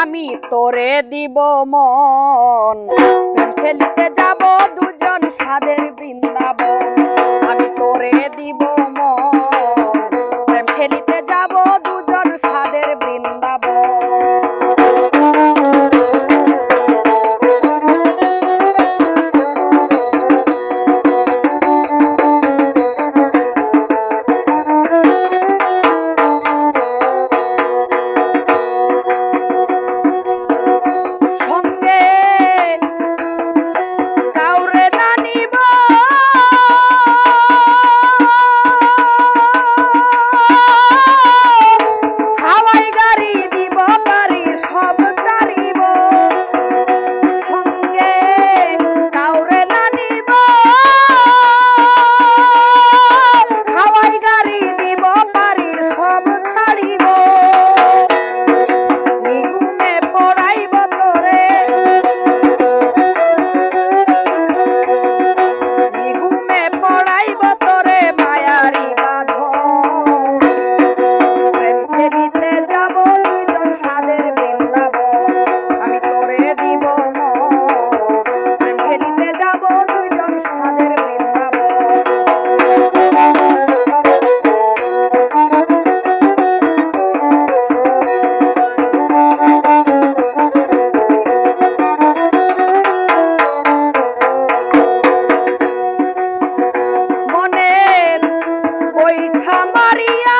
আমি তোরে দিব মন। খেলিতে যাব দুজন সাদের morirá.